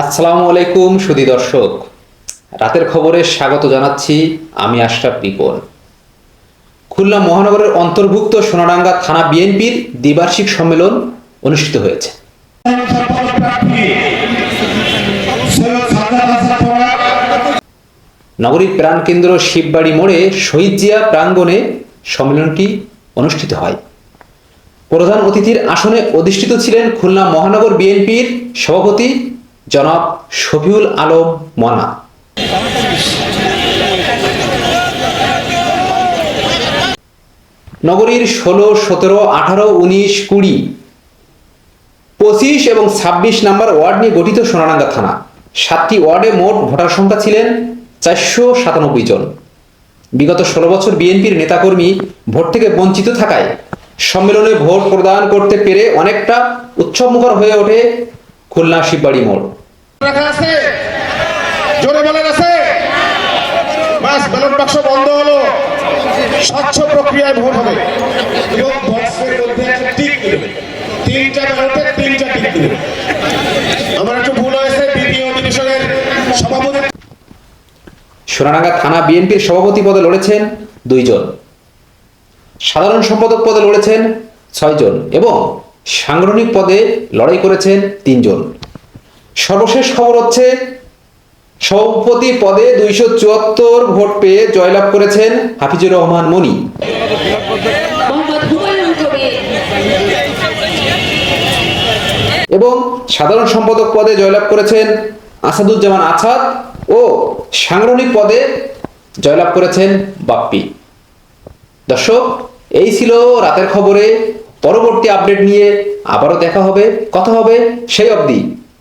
আসসালামু আলাইকুম সুদী দর্শক। রাতের খবরে স্বাগত জানাচ্ছি আমি আশরাফ রিপন খুলনা মহানগরের অন্তর্ভুক্ত সোনাডাঙ্গা থানা বিএনপির দ্বিবার্ষিক সম্মেলন অনুষ্ঠিত হয়েছে। নগরীর প্রাণকেন্দ্র শিববাড়ি মোড়ে শহীদ জিয়া প্রাঙ্গণে সম্মেলনটি অনুষ্ঠিত হয়। প্রধান অতিথির আসনে অধিষ্ঠিত ছিলেন খুলনা মহানগর বিএনপির সভাপতি জনাব শফিউল আলম মনা। নগরীর ষোলো, সতেরো, আঠারো, উনিশ, কুড়ি, পঁচিশ এবং ছাব্বিশ নাম্বার ওয়ার্ড নিয়ে গঠিত সোনারাঙ্গা থানা। সাতটি ওয়ার্ডে মোট ভোটার সংখ্যা ছিলেন চারশো সাতানব্বই জন। বিগত ষোলো বছর বিএনপির নেতাকর্মী ভোট থেকে বঞ্চিত থাকায় সম্মেলনে ভোট প্রদান করতে পেরে অনেকটা উৎসবমুখর হয়ে ওঠে খুলনা শিববাড়ি মোড়। রাখা জোরে বলেন আছে? ব্যালট বাক্স বন্ধ হলো। স্বচ্ছ প্রক্রিয়ায় ভোট হবে। থানা বিএনপির সভাপতি পদে লড়েছেন দুইজন। সাধারণ সম্পাদক পদে লড়েছেন ছয়জন এবং সাংগঠনিক পদে লড়াই করেছেন তিনজন। সর্বশেষ খবর হচ্ছে সভাপতি পদে দুইশো চুয়াত্তর ভোট পেয়ে জয়লাভ করেছেন হাফিজুর রহমান মনি। এবং সাধারণ সম্পাদক পদে জয়লাভ করেছেন আসাদুজ্জামান আছাদ ও সাংগঠনিক পদে জয়লাভ করেছেন বাপ্পি। দর্শক এই ছিল রাতের খবরে। পরবর্তী আপডেট নিয়ে আবারও দেখা হবে কথা হবে সেই অবধি।